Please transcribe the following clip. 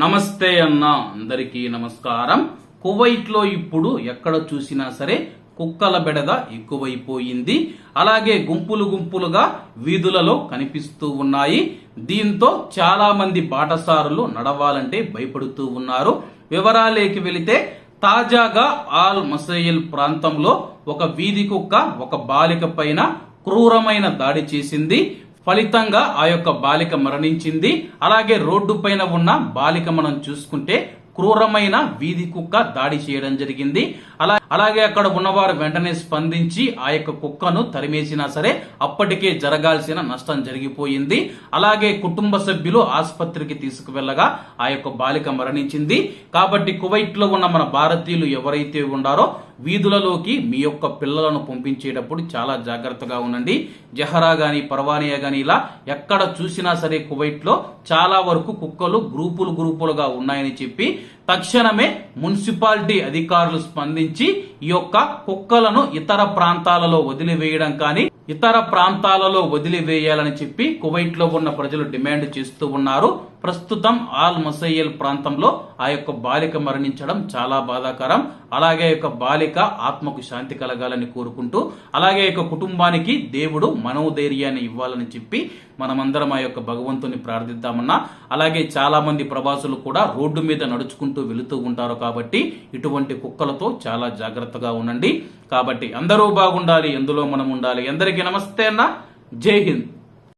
నమస్తే అన్న. అందరికీ నమస్కారం. కువైట్లో ఇప్పుడు ఎక్కడ చూసినా సరే కుక్కల బెడద ఎక్కువైపోయింది. అలాగే గుంపులు గుంపులుగా వీధులలో కనిపిస్తూ ఉన్నాయి. దీంతో చాలా మంది బాటసారులు నడవాలంటే భయపడుతూ ఉన్నారు. వివరాలేకి వెళితే తాజాగా ఆల్ మసైల్ ప్రాంతంలో ఒక వీధి కుక్క ఒక బాలిక పైన క్రూరమైన దాడి చేసింది. ఫలితంగా ఆ యొక్క బాలిక మరణించింది. అలాగే రోడ్డు పైన ఉన్న బాలిక మనం చూసుకుంటే క్రూరమైన వీధి కుక్క దాడి చేయడం జరిగింది. అలా అలాగే అక్కడ ఉన్నవారు వెంటనే స్పందించి ఆ యొక్క కుక్కను తరిమేసినా సరే అప్పటికే జరగాల్సిన నష్టం జరిగిపోయింది. అలాగే కుటుంబ సభ్యులు ఆసుపత్రికి తీసుకువెళ్ళగా ఆ యొక్క బాలిక మరణించింది. కాబట్టి కువైట్లో ఉన్న మన భారతీయులు ఎవరైతే ఉండారో వీధులలోకి మీ యొక్క పిల్లలను పంపించేటప్పుడు చాలా జాగ్రత్తగా ఉండండి. జహరా గాని పర్వానియా గాని ఇలా ఎక్కడ చూసినా సరే కువైట్లో చాలా వరకు కుక్కలు గ్రూపులు గ్రూపులుగా ఉన్నాయని చెప్పి తక్షణమే మున్సిపాలిటీ అధికారులు స్పందించి ఈ యొక్క కుక్కలను ఇతర ప్రాంతాలలో వదిలివేయడం కానీ ఇతర ప్రాంతాలలో వదిలివేయాలని చెప్పి కువైట్లో ఉన్న ప్రజలు డిమాండ్ చేస్తూ ఉన్నారు. ప్రస్తుతం ఆల్ ముసయ్యల్ ప్రాంతంలో ఆ యొక్క బాలిక మరణించడం చాలా బాధాకరం. అలాగే యొక్క బాలిక ఆత్మకు శాంతి కలగాలని కోరుకుంటూ అలాగే యొక్క కుటుంబానికి దేవుడు మనోధైర్యాన్ని ఇవ్వాలని చెప్పి మనమందరం ఆ యొక్క భగవంతుని ప్రార్థిద్దామన్నా అలాగే చాలా మంది ప్రవాసులు కూడా రోడ్డు మీద నడుచుకుంటూ వెళుతూ ఉంటారు కాబట్టి ఇటువంటి కుక్కలతో చాలా జాగ్రత్తగా ఉండండి. కాబట్టి అందరూ బాగుండాలి ఎందులో మనం ఉండాలి? అందరికీ నమస్తే అన్న. జై హింద్.